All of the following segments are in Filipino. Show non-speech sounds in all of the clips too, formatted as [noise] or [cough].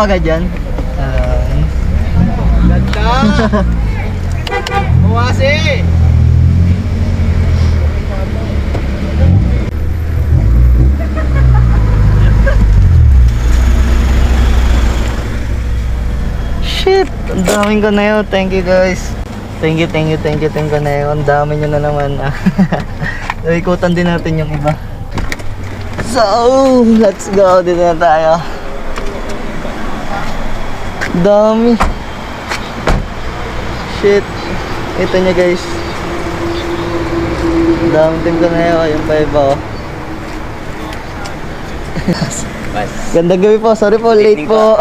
Pa ka dyan? Ah, Ganda! Buwasi! shit! Ang daming kanayo. Thank you guys. Thank you, thank you, thank you, thank you kanayo. Ang dami nyo na naman. [laughs] ah. Ikutan din natin yung iba. So, let's go. Dito na tayo. Dami. Shit. Ito nyo guys. Dami din kanayo. Yung pa iba oh. Ganda gabi po. Sorry po, late po.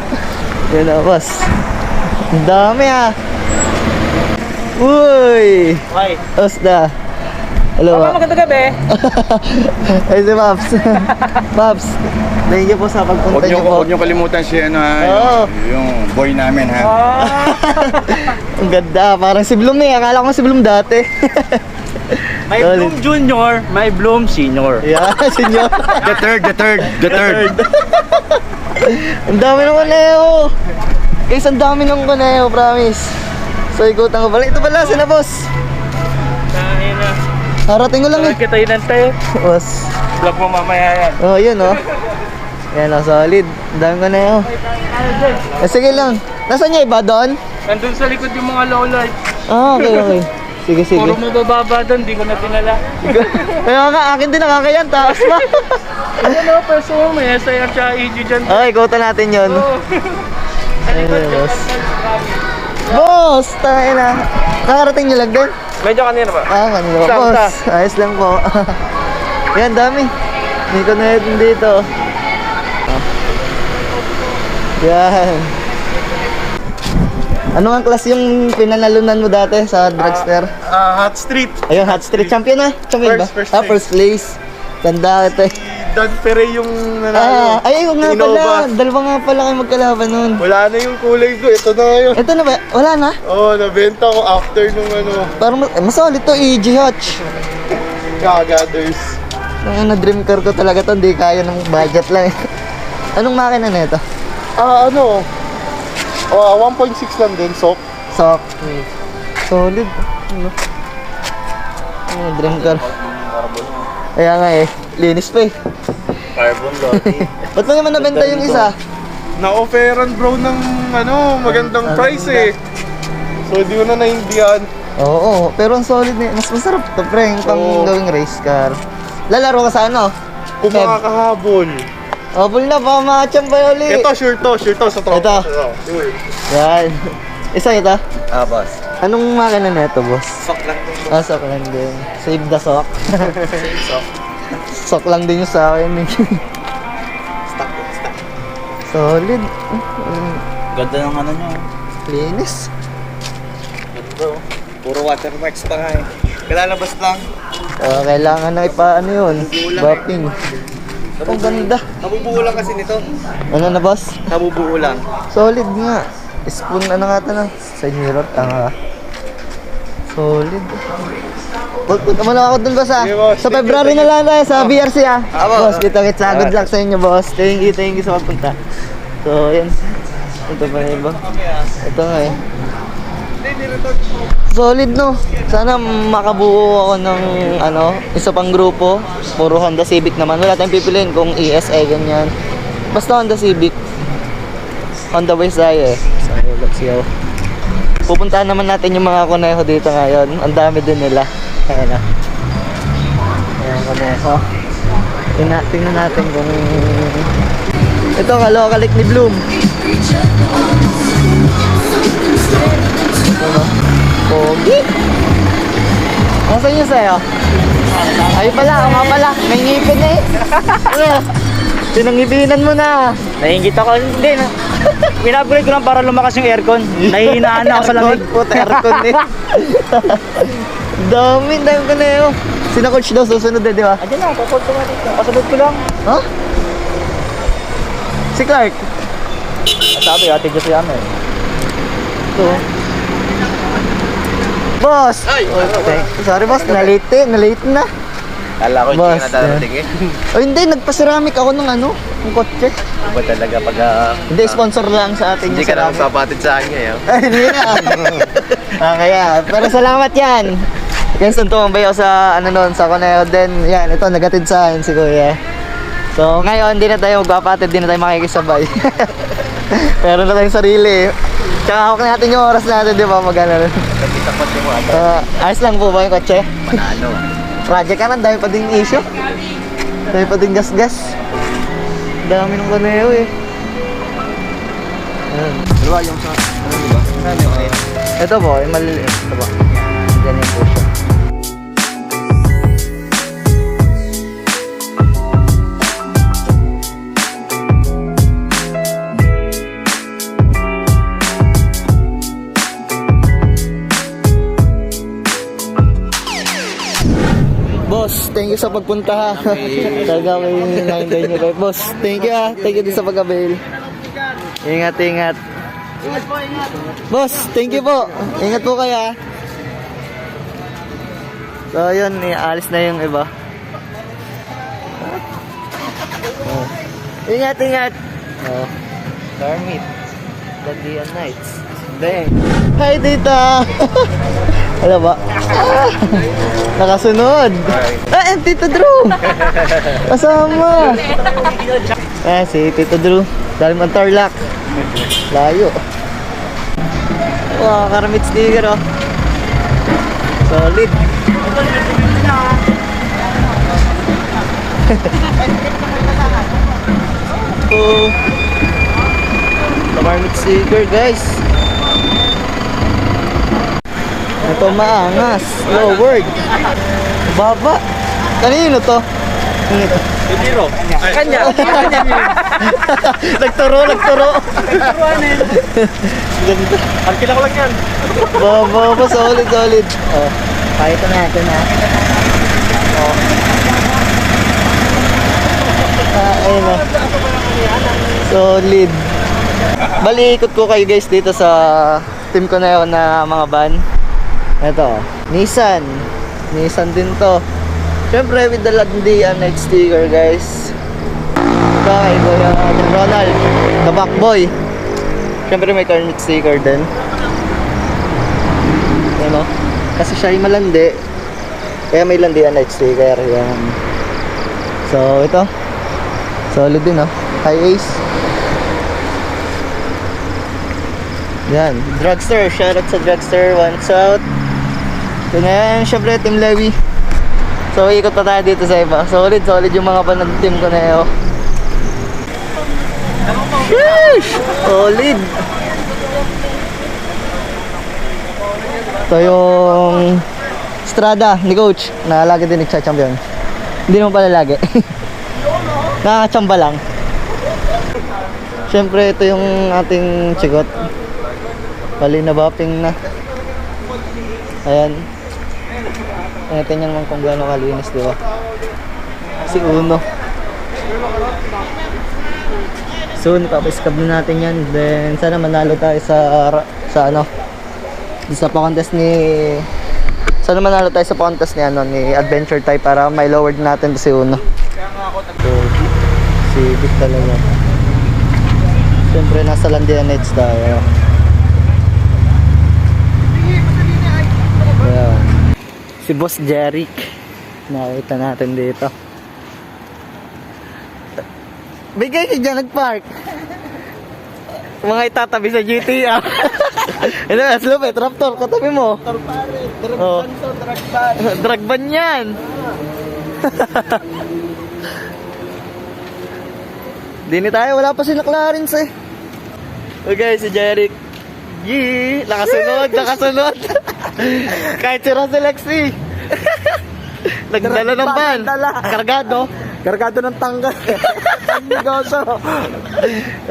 [laughs] Yan na, boss. Dami ah. Uy! Why? Osda. Hello. Papa, ah. maganda gabi. [laughs] Ay, si Paps. [laughs] Paps, thank you po sa Huwag pagpunta niyo, niyo po. huwag niyo kalimutan si ano ha, Oo. yung, yung boy namin ha. Ah, [laughs] Ang ganda, parang si Bloom eh. Akala ko si Bloom dati. [laughs] may Solid. Bloom Junior, may Bloom Senior. yeah, [laughs] senyor. The third, the third, the third. ang dami ng kaneo. Guys, ang dami ng kaneo, promise. So, ikutan ko pala. Ito pala, sina boss. Dahil na. Harating ko lang eh. kita yun ante. Boss. Vlog mo mamaya yan. Oh, yun oh. Yan oh, solid. Ang dami kaneo. Eh, sige lang. Nasaan niya iba doon? Nandun sa likod yung mga low light. Ah, okay, okay. [laughs] Sige, sige. Puro mabababa doon, di ko na tinala. [laughs] Kaya nga, akin din nakakayan, taas pa. Ano, peso mo, may SIR tsaka EG dyan. okay, ikutan natin yun. Oo. [laughs] Sa likod Ayun, yung boss. Boss, tayo na. Nakarating niyo lang din? Medyo kanina ba? Ah, kanina pa. Isa, Boss, ayos lang po. Yan, dami. Hindi ko na yun dito. Ah. Yan. Ano ang class yung pinanalunan mo dati sa dragster? Ah, Hot Street. Ayun, Hot Street. Champion na? Champion First, ba? first ah, place. first place. Ganda ito eh. Dan Pere yung Ah, ay, ayun nga pala. Dalawa nga pala kayo magkalaban nun. Wala na yung kulay ko. Ito na ngayon. Ito na ba? Wala na? Oo, oh, nabenta ko after nung ano, Parang mas, mas solid to, EG Hutch. Kagathers. Ang ano, dream car ko talaga to, hindi kaya ng budget lang. [laughs] Anong makina na ito? Ah, ano? Oh, 1.6 lang din, sok. Sock. Solid. Ano? Ano, dream car. Kaya nga eh, linis pa eh. Carbon Lottie. [laughs] Ba't mo naman nabenta yung isa? Na-offeran bro ng ano, magandang price eh. So, di ko na naindihan. Oo, pero ang solid na Mas masarap to, pre, yung pang Oo. gawing race car. Lalaro ka sa ano? Kung Feb. makakahabol. Opal na, baka makachambay ulit. Ito, sure to, sure to sa tropa. Ito. Sure. Yan. Isa ito? Ah, boss. Anong makina na ito, boss? Sok lang to. Ah, sock lang din. Save the sock. Same sok. sock lang din yung sa akin eh. Stock, stock. Solid. Ganda ng ano nyo. Linis. Bro, puro watermarks pa nga eh. Kalalabas lang. Ah, kailangan na ipaano yun. Buffing. Ang ganda. Nabubuo lang kasi nito. Ano na, boss? Nabubuo lang. Solid nga. Spoon ano nga ito na? Side mirror, tanga ka. Solid. Punta mo na ako dun boss ah. Sige, boss. Sa February na lang tayo sa BRC ah. Ah, boss. kita kita. Good luck sa inyo boss. Thank you, thank you sa pagpunta. So, yan. Ito pa na iba. Ito nga eh. Solid no. Sana makabuo ako ng ano, isa pang grupo. Puro Honda Civic naman. Wala tayong pipiliin kung ESA ganyan. Basta Honda Civic. Honda Waze tayo eh. So, let's go. Pupuntahan naman natin yung mga kuneho dito ngayon. Ang dami din nila. Ayan na. Ayan, kuneho. Tingnan, tingnan natin kung... Ito, kalokalik ni Bloom. Ano? Pogi. Nasaan yung sa'yo? Ay pala, ama pala. May ngipin eh. [laughs] Ano? Pinangipinan mo na. Nahingit ako. Hindi na. Pinupgrade ko lang para lumakas yung aircon. Nahihinaan na ako sa lamig. Puta, aircon eh. [laughs] dami, dami ko na yun. Sina coach daw susunod eh, di ba? Andiyan na, papod ko nga dito. Kasunod ko lang. Ha? Si Clark. Sabi, ate Diyos yan eh. Ito. Boss! Ay, thank- Sorry boss, na-late eh, na-late na. Kala ko hindi na darating eh. [laughs] Oh, hindi, nagpa-ceramic ako ng ano, ng kotse. Ba talaga pag ah, Hindi, sponsor lang sa atin hindi yung ka na ceramic. magpapatid sa akin ngayon. Ay, hindi na. [laughs] ah, kaya, pero salamat yan. Guys, nung tumambay ako sa, ano nun, sa Coneo din. Yan, ito, nagatid sa akin si Kuya. So, ngayon, hindi na tayo magpapatid, hindi na tayo makikisabay. [laughs] pero na tayong sarili. Tsaka hawak natin yung oras natin, di ba? Mag-ano. Nakita ko yung mga Uh, ayos lang po ba yung kotse? panalo. Project ka na, dami pa ding issue. Dami pa ding gas-gas. Dami ng Coneo eh. Ayan. Dalawa yung sa, ano diba? Saan yung kayo? Ito po, yung maliliit. Ito po. Thank you sa pagpunta ha. Talaga may hinahintay niyo kayo. Boss, thank you ha. Thank you din sa pag-avail. Ingat, ingat. Boss, thank you po. Ingat po kayo ah. So, yun, alis na yung iba. Oh. Ingat, ingat. Oh. Garmit. Bandian Nights. Dang. Hi, tita. [laughs] Wala ba? Ah, [laughs] nakasunod. Ah, and Tito Drew. Kasama. Ah, si Tito Drew. Dahil man Tarlac. Layo. Wow, karamit sticker oh. Solid. [laughs] oh. Karamit sticker guys. Ito maangas. Lowered. Baba. Kanino to? Kanino? Biro. Kanya. [laughs] nagturo, nagturo. Ganda. Ang kila ko lang yan. Baba, baba, solid, solid. Oh, pakita natin ha. Oh. Ah, ayun na. Solid. Bali, ikot ko kayo guys dito sa team ko na yun na mga van. Ito, Nissan. Nissan din to. Siyempre, with the Landian night sticker guys. Ito kay Kuya Ronald, the back boy. Siyempre, may Carnage sticker din. Ano? Kasi siya ay malandi. Kaya may landian night sticker. Yan. So, ito. Solid din, oh. High ace. Yan. Drugster. Shoutout sa Drugster. One South. Ito na yan. Siyempre, Team Lewy. So, ikot pa tayo dito sa iba. Solid, solid yung mga panag team ko na yun. Sheesh! Solid! Ito yung Strada ni Coach na lagi din nagcha-champion. Hindi naman pala lagi. [laughs] Nakachamba lang. Siyempre, ito yung ating chigot. Bali na bapping Ayan. Tingnan naman kung gaano kalinis, di ba? Si Uno. Soon, papaskab na natin yan. Then, sana manalo tayo sa, sa ano, sa pa-contest ni sana manalo tayo sa pa-contest ni ano ni Adventure Type para may lowered natin si Uno. So, si Big talaga. Siyempre nasa Landian Nights tayo. Si Boss Jeric. Nakita natin dito. Bigay si dyan nag-park. Mga itatabi sa GTA. Ano, [laughs] slow eh, Raptor, katabi mo. Raptor pare, dragban to, dragban. [laughs] dragban yan. [laughs] Dini tayo, wala pa sila Clarence eh. Okay, si Jeric. Yee, nakasunod, nakasunod. [laughs] Kahit si Russell Lexi. Nagdala ng van. Kargado. Kargado ng tanggal. Negosyo.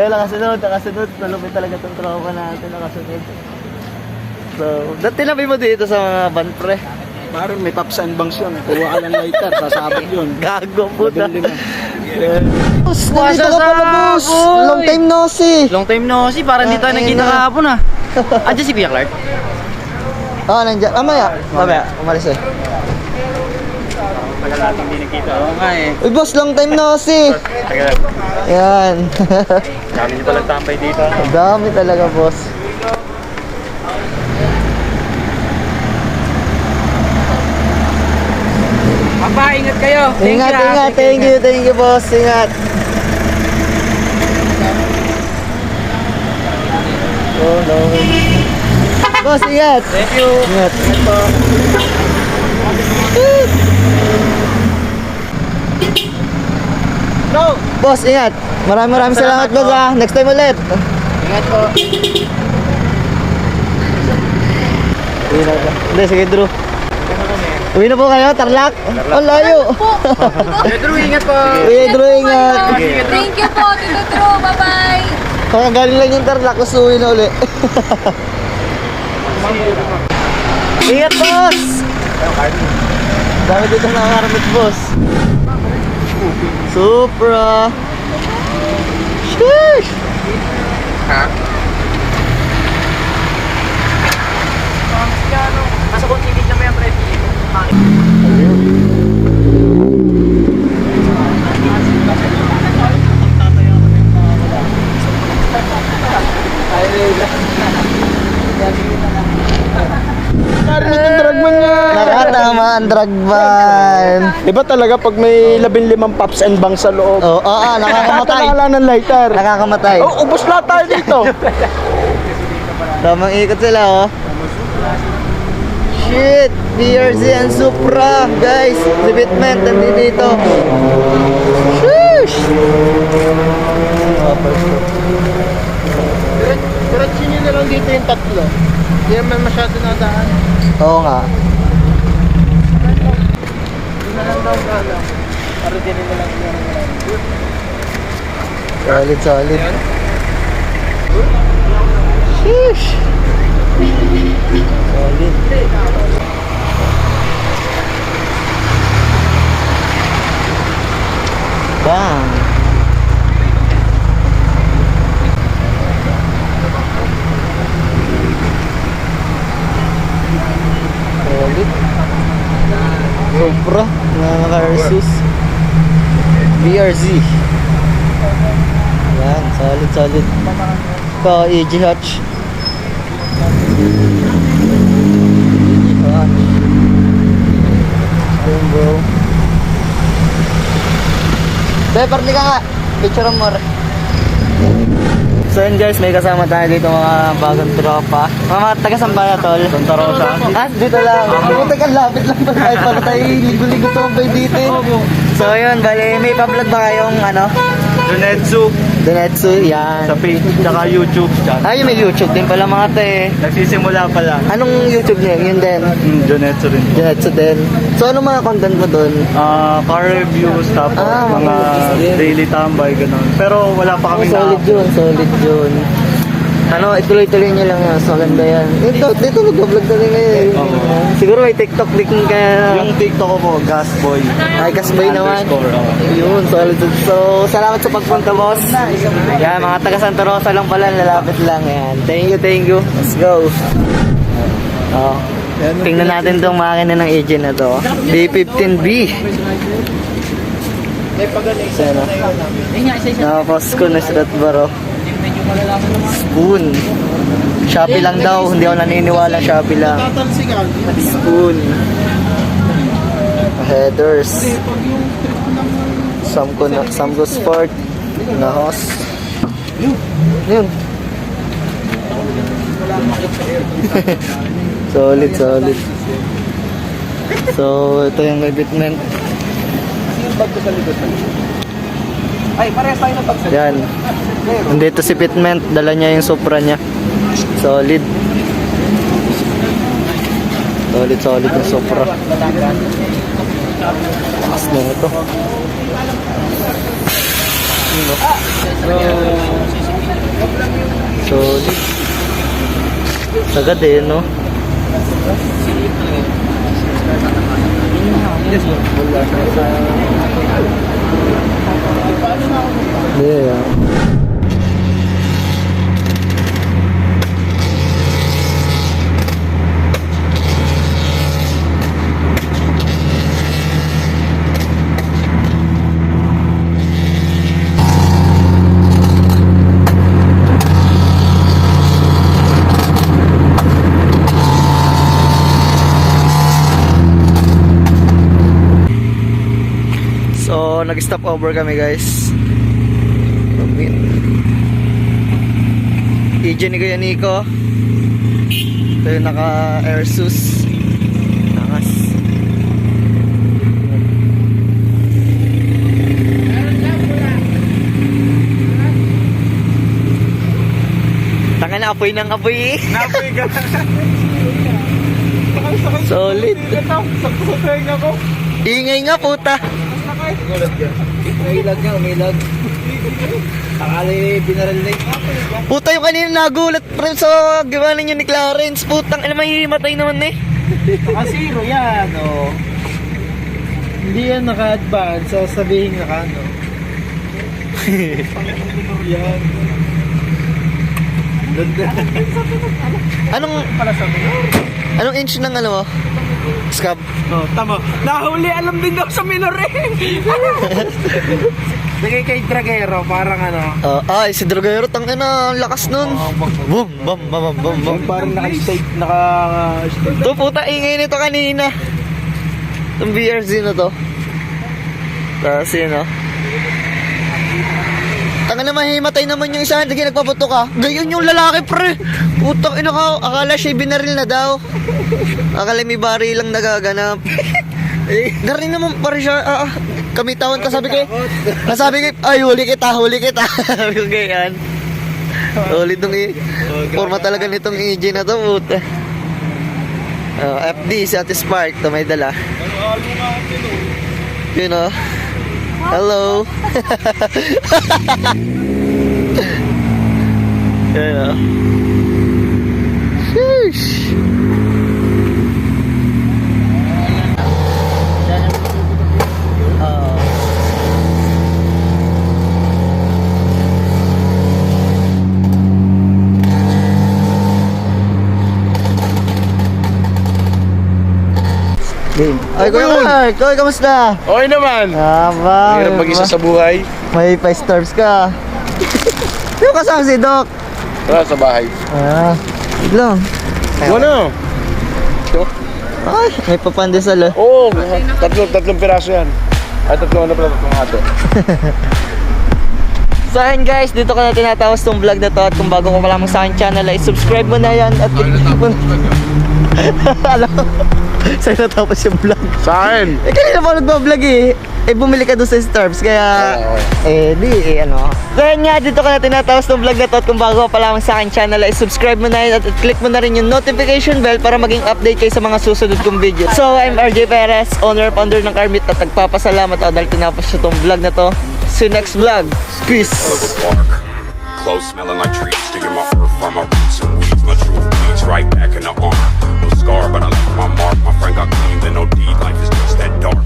Eh, nakasunod, nakasunod. Nalupit talaga itong tropa natin, nakasunod. So, dati tinabi mo dito sa mga van pre. Parang may tops and bangs yun. Kuha ka ng lighter, sasabog yun. Gago. Gagawin din Boss, nandito ka pala, boss. Long time no see. Long time no see, parang hindi tayo Ah, nagkita kahapon ah. [laughs] Andiyan si Kuya Clark. Ah, nandiyan. Mamaya. Mamaya. Umalis eh. Tagal natin hindi nakita. Oo nga eh. Uy, boss, long time no see. Tagal. Yan. Dami niyo palang tambay dito. Dami talaga, boss. Papa, ingat kayo. Ingat, ingat. Thank you, thank you, boss. Ingat. Oh, no. Boss, ingat. Thank you. Ingat. Go! Boss, ingat. Maraming maraming salamat, boss, ah. Next time ulit. Ingat po. Hindi, sige, Drew. Uwi na po kayo, Tarlac? Ang layo. Pedro, [laughs] ingat po. Uwi, Drew, ingat. Thank you po, Tito Drew. Bye-bye. Kakagaling lang yung Tarlac, tapos uwi na uli. [laughs] Ingat, boss! Dami dito nakakarapit, boss. Supra. Sheesh! Nasa kung titig na mo yung pre. Dragman. Nakatama ang drag van. Iba talaga pag may labing limang pops and bangs sa loob. Oo, oh, oo, nakakamatay. Nakalala ng lighter. Nakakamatay. Oh, ubos lahat tayo dito. [laughs] Tamang ikot sila, oh. Shit! BRZ and Supra, guys! Libitment, nandito dito. Sheesh! Diretso nyo na lang dito yung tatlo. Hindi naman masyado nadaan. Oo nga. Solid, solid. Sheesh! Bang! Solid. Supra na naka-Ursus. BRZ. Yan, solid, solid. Ito, EG Hutch. EG Hutch. Boom, bro. Be, parli ka nga. Picture mo. So yun guys, may kasama tayo dito mga bagong tropa. Mga taga saan ba na tol? Santa Rosa. Ah, dito lang. Pumunta ka, lapit lang ba tayo para tayo ligo-ligo tumabay dito. So yun, bali, may pa-vlog ba kayong ano? Junetsu Donetsu, yan. sa page, tsaka YouTube channel. Ay, may YouTube din pala mga te. Nagsisimula pa lang. Anong YouTube niya? Yun din. Hmm, Junetsu rin. Donetsu din. So ano mga content mo doon? Ah, car reviews, tapos Ah, mga mga reviews din. daily tambay, ganun. Pero wala pa Oh, kami solid yun, solid yun. Ano, ituloy-tuloy niyo lang yan. So, ganda yan. Dito, dito nag-vlog na rin kayo. eh. Oo. Siguro may TikTok din kaya. Yung TikTok ko po, Gasboy. Ay, kasbay naman. Underscore, oo. Yun, solid. So, salamat sa pagpunta, boss. Yan, mga taga Santa Rosa lang pala, lalapit lang. Yan. Thank you, thank you. Let's go. Oh. Tingnan natin tong makina ng agent na to. B15B. Sana. Nakapos ko na sa baro. Spoon. Shopee lang daw. Hindi ako naniniwala. Shopee lang. Spoon. Headers. Samco Samco Sport. Nahos. Yun. [laughs] solid, solid. So, ito yung equipment. Ay, parehas tayo ng bag Yan. Nandito si Pitment, dala niya yung Supra niya. Solid. Solid, solid yung Supra. Lakas na ito. Solid. Sagad eh, no? Yeah. Nag-stop over kami guys. EJ ni Kuya Nico. Ito yung naka Airsus. Angas. Tanga na apoy ng apoy. Napoy ka. [laughs] Solid. Sakto sa tenga ko. Ingay nga puta. Umilag niya, umilag. Akala niya binaril na Puta yung kanina nagulat pre sa gawa ninyo ni Clarence. Putang ina mahihimatay naman eh. Naka-zero yan, oh. Hindi yan naka-advance, so sabihin naka ano. [laughs] yan. Anong Anong inch ng ano mo? Scab. Oh, tama. Nahuli, alam din daw sa minor eh. Lagay [laughs] kay Dragero, parang ano. Uh, ay, si Dragero, tang ina, ang lakas nun. Boom, bam, bam, bam, bam, bam. Parang naka-state, naka... To puta, ingay nito kanina. Itong BRZ na to. Tapos yun, no? Tanga na mahimatay naman yung isa, hindi nagpaputo ka. Gayon yung lalaki, pre. Putang ina ka, akala siya binaril na daw. Akala may bari lang nagaganap. [laughs] eh, garing naman pare siya. Ah, ah, kamitawan ka sabi ko. eh. Nasabi ko, ay huli kita, huli kita. [laughs] Sabi ko ganyan. Huli tong i. Forma talaga nitong EJ na to, puta. Oh, FD si Ate Spark, to may dala. You know. Hello. [laughs] [laughs] you know. Sheesh. Oh. Ay, Kuya Mark! Kuya, kamusta? Okay naman. Aba, Hirap mag-isa sa buhay. may 5 stars ka. Yung kasama si Doc. Tara sa bahay. Ah, wait lang. Ano? Ay, may papandesal ah. Oo, tatlo, tatlong piraso yan. Ay, tatlong ano pala, tatlong ato. [laughs] So ayun guys, dito ko na tinatawas tong vlog na to at kung bago ko pa lamang sa aking channel ay subscribe mo na yan at i-click [laughs] mo na. Alam [laughs] sa'yo natapos yung vlog. Sa akin. Eh kanina pa ako nagbablog eh. Eh bumili ka doon sa Starbs kaya eh di eh ano. Ayun nga, dito ko na tinatawas tong vlog na to at kung bago pa lamang sa aking channel ay subscribe mo na yan at i-click mo na rin yung notification bell para maging update kayo sa mga susunod kong video. So I'm RJ Perez, owner founder ng Carmit at nagpapasalamat ako dahil tinapos siya tong vlog na to. See you next vlog. Peace! Clothes smelling like trees, digging my earth from my roots and weeds. My true right back in the arm. No scar, but I got clean, then no deed. Life is just that dark.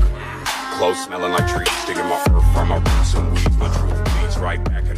Clothes smelling like trees, digging my earth from my roots and weeds. My true bleeds right back.